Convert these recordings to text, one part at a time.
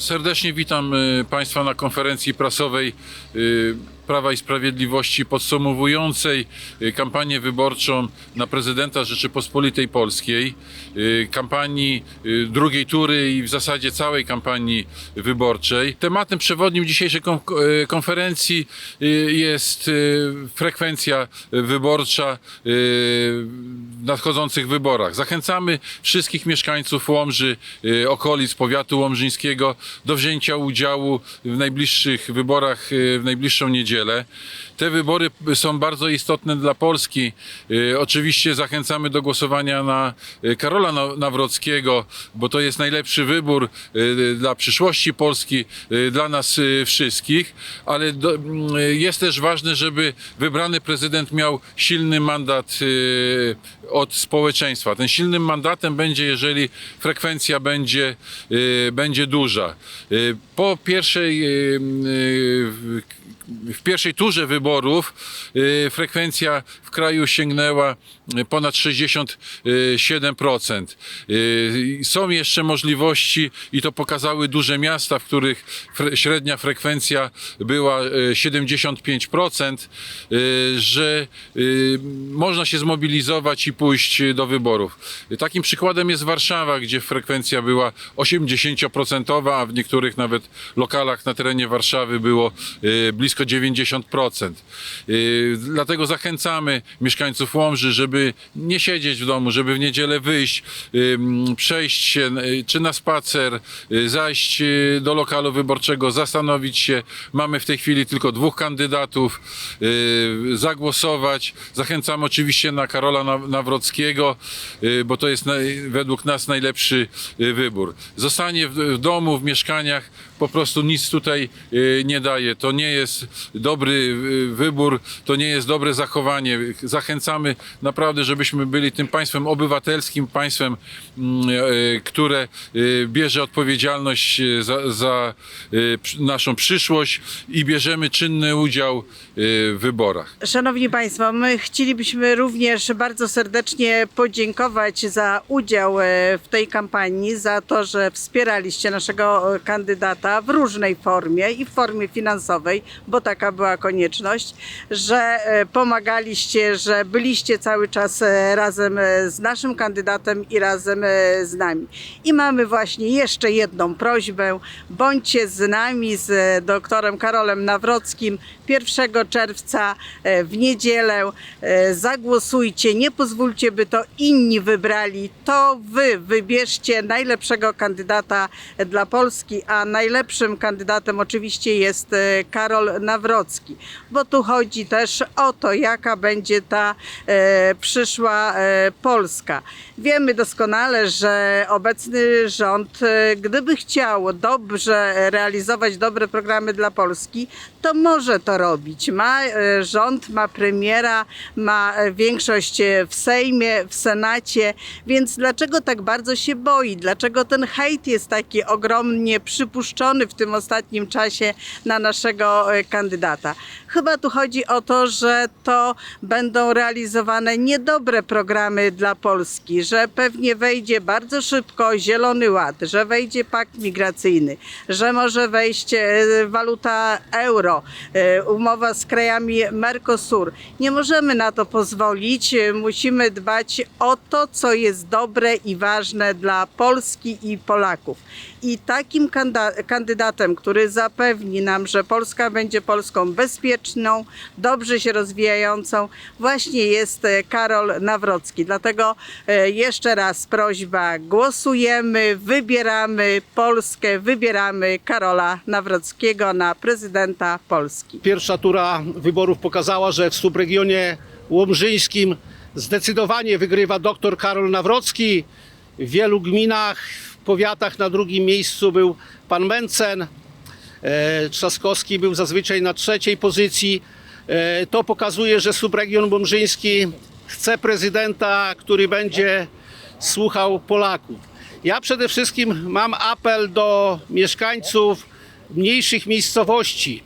Serdecznie witam y, Państwa na konferencji prasowej y, Prawa i Sprawiedliwości podsumowującej y, kampanię wyborczą na prezydenta Rzeczypospolitej Polskiej, y, kampanii y, drugiej tury i w zasadzie całej kampanii wyborczej. Tematem przewodnim dzisiejszej kon- konferencji jest frekwencja wyborcza w nadchodzących wyborach. Zachęcamy wszystkich mieszkańców Łomży, okolic powiatu łomżyńskiego do wzięcia udziału w najbliższych wyborach w najbliższą niedzielę. Te wybory są bardzo istotne dla Polski. Y, Oczywiście zachęcamy do głosowania na y, Karola Na- Nawrockiego, bo to jest najlepszy wybór y, dla przyszłości Polski, dla nas wszystkich, ale mm, jest też ważne, żeby wybrany prezydent miał silny mandat od społeczeństwa. Ten silnym mandatem będzie, jeżeli frekwencja będzie, będzie duża. Po pierwszej w- pierwszej turze wyborów y, frekwencja w kraju sięgnęła y, ponad 67%. Y, Są jeszcze możliwości i to pokazały duże miasta, w których średnia frekwencja była y, 75%, y, że można się zmobilizować i pójść do wyborów. Takim przykładem jest Warszawa, gdzie frekwencja była 80%, a w niektórych nawet lokalach na terenie Warszawy było y, blisko 90%. Y, Dlatego zachęcamy mieszkańców Łomży, żeby nie siedzieć w domu, żeby w niedzielę wyjść, przejść się y, czy na spacer, y, zajść do lokalu wyborczego, zastanowić się. Mamy w tej chwili tylko dwóch kandydatów, zagłosować. Zachęcam oczywiście na Karola Naw- Nawrockiego, bo to jest według nas najlepszy wybór. Zostanie w domu, w mieszkaniach, po prostu nic tutaj y, nie daje. To nie jest dobry y, wybór, to nie jest dobre zachowanie. Zachęcamy naprawdę, żebyśmy byli tym państwem obywatelskim, państwem, mm, y, które bierze odpowiedzialność za, za naszą przyszłość i bierzemy czynny udział w wyborach. Szanowni Państwo, my chcielibyśmy również bardzo serdecznie podziękować za udział w tej kampanii, za to, że wspieraliście naszego e, w różnej formie i w formie finansowej, bo taka była konieczność, że e, pomagaliście, że byliście cały czas e, razem e, z naszym kandydatem i razem z nami. I mamy właśnie jeszcze jedną prośbę. Bądźcie z nami, z doktorem Karolem Nawrockim 1 czerwca w niedzielę. Zagłosujcie, nie pozwólcie, by to inni wybrali. To wy wybierzcie najlepszego kandydata dla Polski, a najlepszym kandydatem oczywiście jest e, Karol Nawrocki, bo tu chodzi też o to, jaka będzie ta e, przyszła e, Polska. Wiemy doskonale, że obecny rząd, gdyby chciał dobrze realizować dobre programy dla Polski, to może to robić. Ma rząd, ma premiera, ma większość w Sejmie, w Senacie, więc dlaczego tak bardzo się boi? Dlaczego ten hejt jest taki ogromnie przypuszczony w tym ostatnim czasie na naszego e, kandydata? Chyba tu chodzi o to, że to będą realizowane niedobre programy dla Polski, że pewnie wejdzie bardzo szybko Zielony Ład, że wejdzie pakt migracyjny, że może wejść e, waluta euro, e, umowa z krajami Mercosur. Nie możemy na to pozwolić. Musimy dbać o to, co jest dobre i ważne dla Polski i Polaków. I takim kanda- kandydatem, który zapewni nam, że Polska będzie Polską bezpieczną, dobrze się rozwijającą, właśnie jest e, Karol Nawrocki. Dlatego e, jeszcze raz prośba: głosujemy, wybieramy Polskę, wybieramy Karola Nawrockiego na prezydenta Polski. Pierwsza tura wyborów pokazała, że w subregionie łomżyńskim zdecydowanie wygrywa dr Karol Nawrocki. W wielu gminach, powiatach na drugim miejscu był pan Mencen. E, Trzaskowski był zazwyczaj na trzeciej pozycji. E, To pokazuje, że subregion łomżyński chce prezydenta, który będzie słuchał Polaków. Ja przede wszystkim mam apel do mieszkańców mniejszych miejscowości,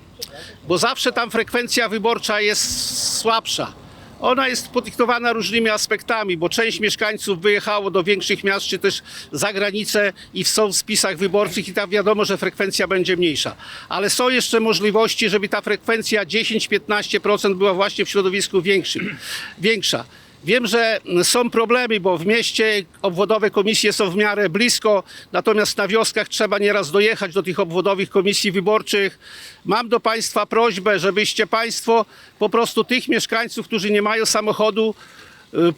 bo zawsze tam frekwencja wyborcza jest słabsza. Ona jest podyktowana różnymi aspektami, bo część mieszkańców wyjechało do większych miast, czy też za granicę i są w spisach wyborczych i tam wiadomo, że frekwencja będzie mniejsza. Ale są jeszcze możliwości, żeby ta frekwencja 10-15% była właśnie w środowisku większym, większa. Wiem, że są problemy, bo w mieście obwodowe komisje są w miarę blisko, natomiast na wioskach trzeba nieraz dojechać do tych obwodowych komisji wyborczych. Mam do Państwa prośbę, żebyście Państwo po prostu tych mieszkańców, którzy nie mają samochodu,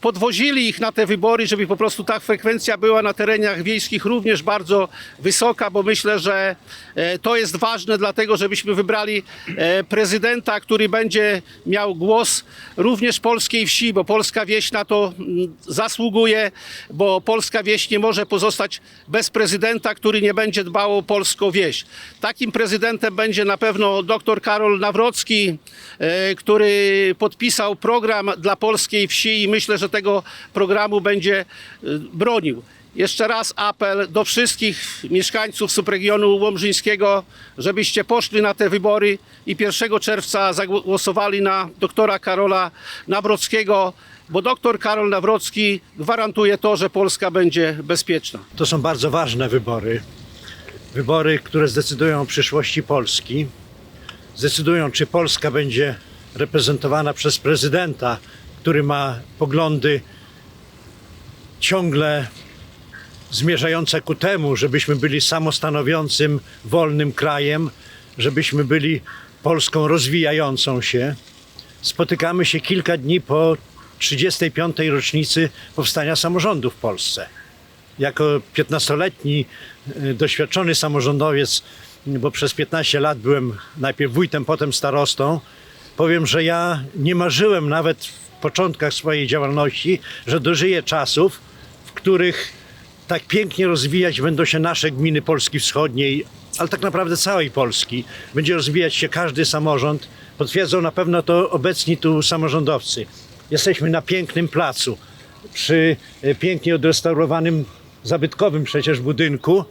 podwozili ich na te wybory, żeby po prostu ta frekwencja była na terenach wiejskich również bardzo wysoka, bo myślę, że e, to jest ważne dlatego, żebyśmy wybrali e, prezydenta, który będzie miał głos również polskiej wsi, bo polska wieś na to mm, zasługuje, bo polska wieś nie może pozostać bez prezydenta, który nie będzie dbał o polską wieś. Takim prezydentem będzie na pewno dr Karol Nawrocki, e, który podpisał program dla polskiej wsi i myślę, że tego programu będzie e, bronił. Jeszcze raz apel do wszystkich mieszkańców subregionu łomżyńskiego, żebyście poszli na te wybory i 1 czerwca zagłosowali na doktora Karola Nawrockiego, bo doktor Karol Nawrocki gwarantuje to, że Polska będzie bezpieczna. To są bardzo ważne wybory. Wybory, które zdecydują o przyszłości Polski. Zdecydują, czy Polska będzie reprezentowana przez prezydenta, który ma poglądy ciągle zmierzające ku temu, żebyśmy byli samostanowiącym, wolnym krajem, żebyśmy byli Polską rozwijającą się. Spotykamy się kilka dni po 35. rocznicy powstania samorządu w Polsce jako 15-letni y, doświadczony samorządowiec, bo przez 15 lat byłem najpierw wójtem, potem starostą, powiem, że ja nie marzyłem nawet początkach swojej działalności, że dożyję czasów, w których tak pięknie rozwijać będą się nasze gminy Polski Wschodniej, ale tak naprawdę całej Polski. Będzie rozwijać się każdy samorząd. Potwierdzą na pewno to obecni tu samorządowcy. Jesteśmy na pięknym placu, przy e, pięknie odrestaurowanym, zabytkowym przecież budynku.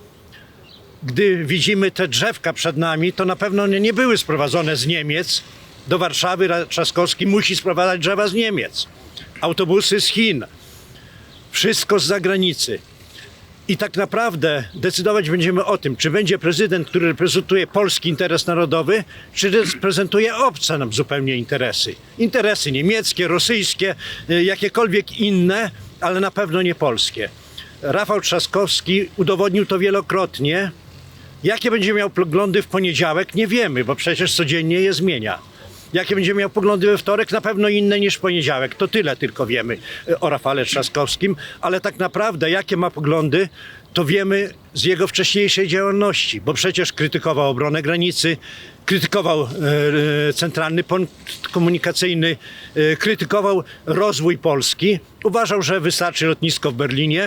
Gdy widzimy te drzewka przed nami, to na pewno nie, nie były sprowadzone z Niemiec. Do Warszawy Trzaskowski musi sprowadzać drzewa z Niemiec. Autobusy z Chin. Wszystko z zagranicy. I tak naprawdę decydować będziemy o tym, czy będzie prezydent, który reprezentuje polski interes narodowy, czy reprezentuje obce nam zupełnie interesy. Interesy niemieckie, rosyjskie, y, jakiekolwiek inne, ale na pewno nie polskie. Rafał Trzaskowski udowodnił to wielokrotnie. Jakie będzie miał poglądy w poniedziałek, nie wiemy, bo przecież codziennie je zmienia. Jakie będzie miał poglądy we wtorek, na pewno inne niż poniedziałek. To tyle tylko wiemy e, o Rafale Trzaskowskim, ale tak naprawdę jakie ma poglądy, to wiemy z jego wcześniejszej działalności, bo przecież krytykował obronę granicy, krytykował e, e, centralny port komunikacyjny, e, krytykował rozwój Polski. Uważał, że wystarczy lotnisko w Berlinie,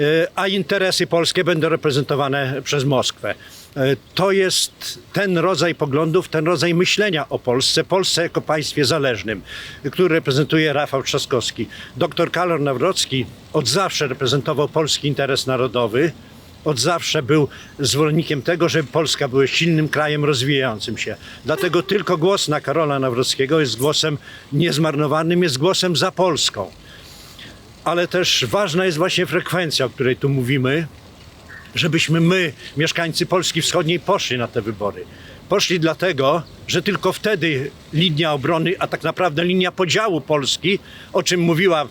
e, a interesy polskie będą reprezentowane przez Moskwę. E, To jest ten rodzaj poglądów, ten rodzaj myślenia o Polsce, Polsce jako państwie zależnym, który reprezentuje Rafał Trzaskowski. Doktor Karol Nawrocki od zawsze reprezentował polski interes narodowy, od zawsze był zwolennikiem tego, żeby Polska była silnym krajem rozwijającym się. Dlatego tylko głos na Karola Nawrockiego jest głosem niezmarnowanym, jest głosem za Polską. Ale też ważna jest właśnie frekwencja, o której tu mówimy, żebyśmy my, mieszkańcy Polski Wschodniej, poszli na te wybory. Poszli dlatego, że tylko wtedy linia obrony, a tak naprawdę linia podziału Polski, o czym mówiła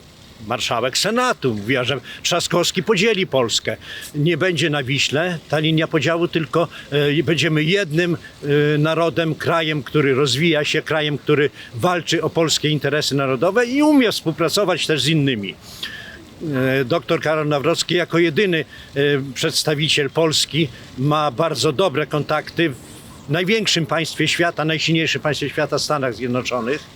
marszałek Senatu, mówiła, że Trzaskowski podzieli Polskę. Nie będzie na Wiśle ta linia podziału, tylko e, będziemy jednym e, narodem, krajem, który rozwija się, krajem, który walczy o polskie interesy narodowe i umie współpracować też z innymi. E, Doktor Karol Nawrocki jako jedyny e, przedstawiciel Polski ma bardzo dobre kontakty w największym państwie świata, najsilniejszym państwie świata, Stanach Zjednoczonych.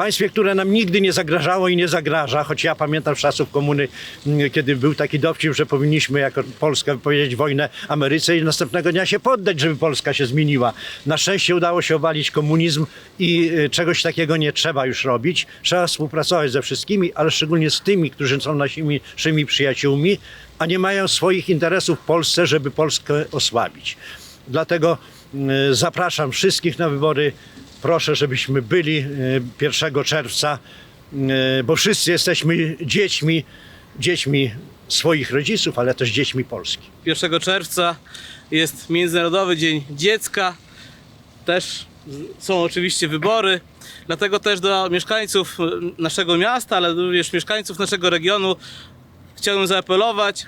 Państwie, które nam nigdy nie zagrażało i nie zagraża, choć ja pamiętam z czasów komuny, m, kiedy był taki dowcip, że powinniśmy jako Polska wypowiedzieć wojnę Ameryce i następnego dnia się poddać, żeby Polska się zmieniła. Na szczęście udało się obalić komunizm i e, czegoś takiego nie trzeba już robić. Trzeba współpracować ze wszystkimi, ale szczególnie z tymi, którzy są naszymi, przyjaciółmi, a nie mają swoich interesów w Polsce, żeby Polskę osłabić. Dlatego e, zapraszam wszystkich na wybory. Proszę, żebyśmy byli e, 1 czerwca. e, bo wszyscy jesteśmy dziećmi, dziećmi swoich rodziców, ale też dziećmi Polski. 1 czerwca jest Międzynarodowy Dzień Dziecka. Też są oczywiście wybory. Dlatego też do mieszkańców naszego miasta, ale również mieszkańców naszego regionu chciałbym zaapelować.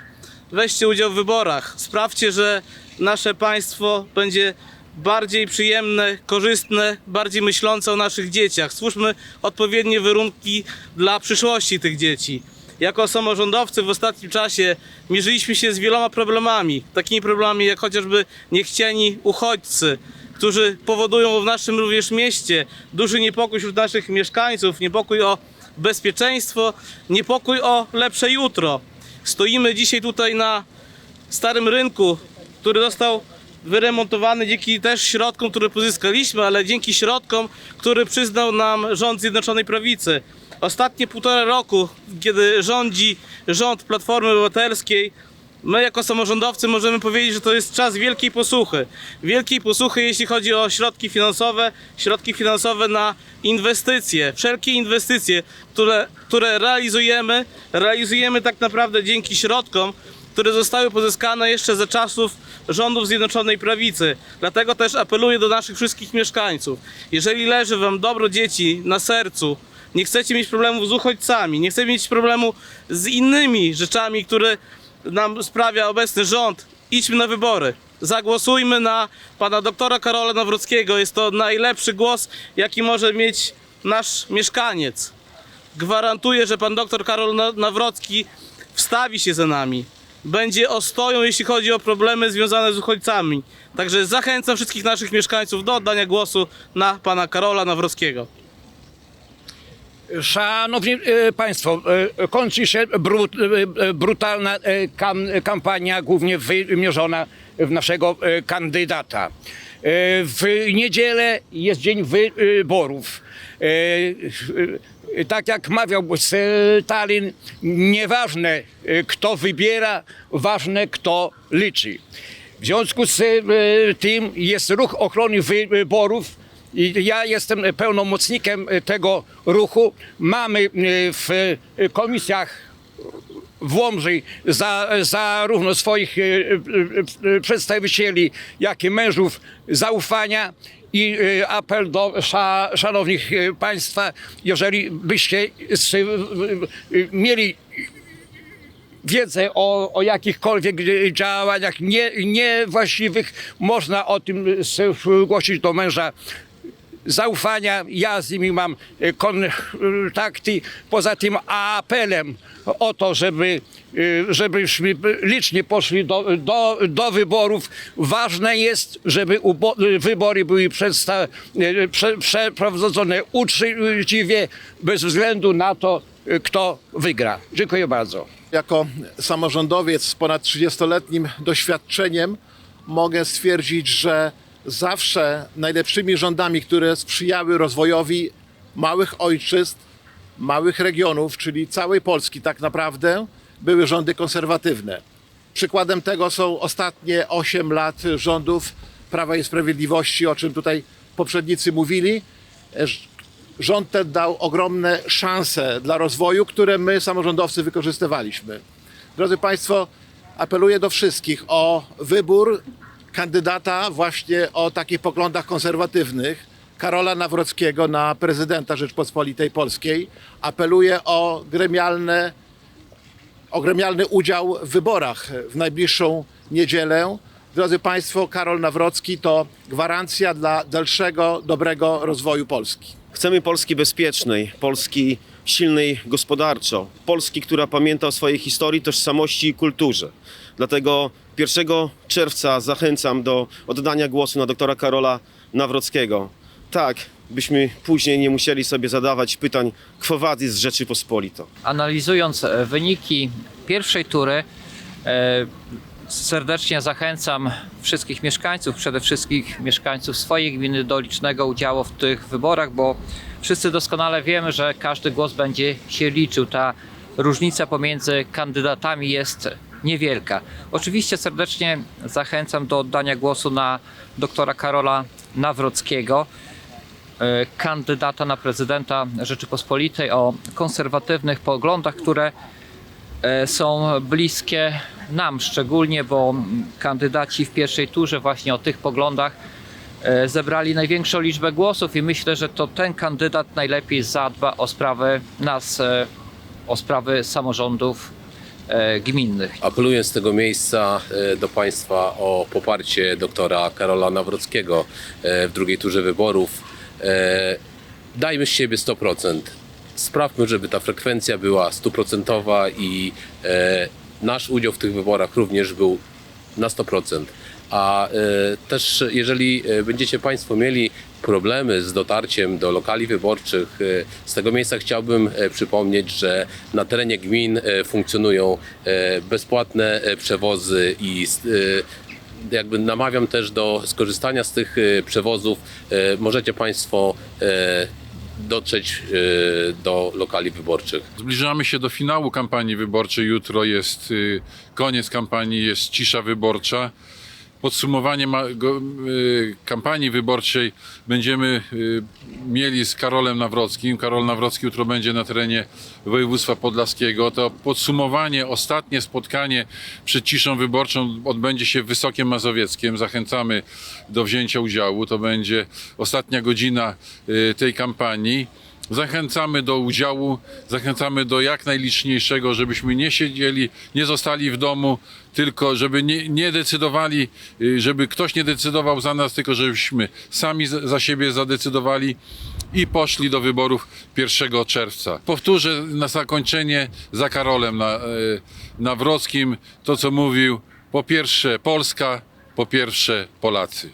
Weźcie udział w wyborach. Sprawdźcie, że nasze państwo będzie bardziej przyjemne, korzystne, bardziej myślące o naszych dzieciach. Stwórzmy odpowiednie warunki dla przyszłości tych dzieci. Jako samorządowcy w ostatnim czasie mierzyliśmy się z wieloma problemami. Takimi problemami jak chociażby niechciani uchodźcy, którzy powodują w naszym również mieście duży niepokój wśród naszych mieszkańców, niepokój o bezpieczeństwo, niepokój o lepsze jutro. Stoimy dzisiaj tutaj na starym rynku, który został wyremontowany dzięki też środkom, które pozyskaliśmy, ale dzięki środkom, które przyznał nam rząd Zjednoczonej Prawicy. Ostatnie półtora roku, kiedy rządzi rząd Platformy Obywatelskiej, my jako samorządowcy możemy powiedzieć, że to jest czas wielkiej posłuchy. Wielkiej posłuchy, jeśli chodzi o środki finansowe, środki finansowe na inwestycje, wszelkie inwestycje, które, które realizujemy, realizujemy tak naprawdę dzięki środkom, które zostały pozyskane jeszcze za czasów rządów Zjednoczonej Prawicy. Dlatego też apeluję do naszych wszystkich mieszkańców. Jeżeli leży wam dobro dzieci na sercu, nie chcecie mieć problemów z uchodźcami, nie chcecie mieć problemu z innymi rzeczami, które nam sprawia obecny rząd, idźmy na wybory. Zagłosujmy na pana doktora Karola Nawrockiego. Jest to najlepszy głos, jaki może mieć nasz mieszkaniec. Gwarantuję, że pan doktor Karol Na- Nawrocki wstawi się za nami. Będzie ostoją, jeśli chodzi o problemy związane z uchodźcami. Także zachęcam wszystkich naszych mieszkańców do oddania głosu na pana Karola Nawrockiego. Szanowni e, Państwo, e, kończy się e, brutalna kam, kampania, głównie wymierzona w naszego kandydata. W niedzielę jest dzień wyborów. E, e, Tak jak mawiał Stalin, nieważne e, kto wybiera, ważne kto liczy. W związku z tym jest ruch ochrony wyborów. Ja jestem pełnomocnikiem tego ruchu. Mamy w komisjach w Łomży za, zarówno swoich przedstawicieli, jak i mężów zaufania i e, apel do sza, szanownych e, państwa, jeżeli byście e, mieli wiedzę o, o jakichkolwiek działaniach nie, niewłaściwych, można o tym zgłosić do męża zaufania. Ja z nimi mam e, kontakty. Poza tym apelem o to, żeby, e, żebyśmy licznie poszli do, do, do wyborów. Ważne jest, żeby ubo- wybory były e, prze, przeprowadzone uczciwie, bez względu na to, e, kto wygra. Dziękuję bardzo. Jako samorządowiec z ponad 30-letnim doświadczeniem mogę stwierdzić, że zawsze najlepszymi rządami, które sprzyjały rozwojowi małych ojczyzn, małych regionów, czyli całej Polski tak naprawdę, były rządy konserwatywne. Przykładem tego są ostatnie 8 lat rządów Prawa i Sprawiedliwości, o czym tutaj poprzednicy mówili. Rząd ten dał ogromne szanse dla rozwoju, które my, samorządowcy, wykorzystywaliśmy. Drodzy Państwo, apeluję do wszystkich o wybór kandydata właśnie o takich poglądach konserwatywnych, Karola Nawrockiego na prezydenta Rzeczpospolitej Polskiej. Apeluję o gremialne o gremialny udział w wyborach w najbliższą niedzielę. Drodzy Państwo, Karol Nawrocki to gwarancja dla dalszego, dobrego rozwoju Polski. Chcemy Polski bezpiecznej, Polski silnej gospodarczo, Polski, która pamięta o swojej historii, tożsamości i kulturze. Dlatego 1 czerwca zachęcam do oddania głosu na doktora Karola Nawrockiego. Tak, byśmy później nie musieli sobie zadawać pytań quo vadis Rzeczypospolito. analizując e, wyniki pierwszej tury, e, serdecznie zachęcam wszystkich mieszkańców, przede wszystkim mieszkańców swojej gminy do licznego udziału w tych wyborach, bo wszyscy doskonale wiemy, że każdy głos będzie się liczył. Ta różnica pomiędzy kandydatami jest niewielka. Oczywiście serdecznie zachęcam do oddania głosu na doktora Karola Nawrockiego. e, kandydata na prezydenta Rzeczypospolitej o konserwatywnych poglądach, które e, są bliskie nam szczególnie, bo kandydaci w pierwszej turze właśnie o tych poglądach zebrali największą liczbę głosów i myślę, że to ten kandydat najlepiej zadba o sprawy nas, e, o sprawy samorządów e, gminnych. Apeluję z tego miejsca e, do Państwa o poparcie doktora Karola Nawrockiego e, w drugiej turze wyborów. E, Dajmy z siebie 100%. Sprawmy, żeby ta frekwencja była stuprocentowa i e, nasz udział w tych wyborach również był na 100%. A e, też jeżeli e, będziecie Państwo mieli problemy z dotarciem do lokali wyborczych, e, z tego miejsca chciałbym przypomnieć, że na terenie gmin funkcjonują bezpłatne przewozy i jakby namawiam też do skorzystania z tych przewozów. Możecie Państwo dotrzeć do lokali wyborczych. Zbliżamy się do finału kampanii wyborczej. Jutro jest koniec kampanii, jest cisza wyborcza. Podsumowanie ma, go, y, kampanii wyborczej będziemy y, mieli z Karolem Nawrockim. Karol Nawrocki jutro będzie na terenie województwa podlaskiego. To podsumowanie, ostatnie spotkanie przed ciszą wyborczą odbędzie się w Wysokiem Mazowieckiem. Zachęcamy do wzięcia udziału. To będzie ostatnia godzina y, tej kampanii. Zachęcamy do udziału, zachęcamy do jak najliczniejszego, żebyśmy nie siedzieli, nie zostali w domu, tylko żeby nie, nie decydowali, y, żeby ktoś nie decydował za nas, tylko żebyśmy sami za siebie zadecydowali i poszli do wyborów 1 czerwca. Powtórzę na zakończenie za Karolem na, y, Nawrockim to, co mówił. Po pierwsze Polska, po pierwsze Polacy.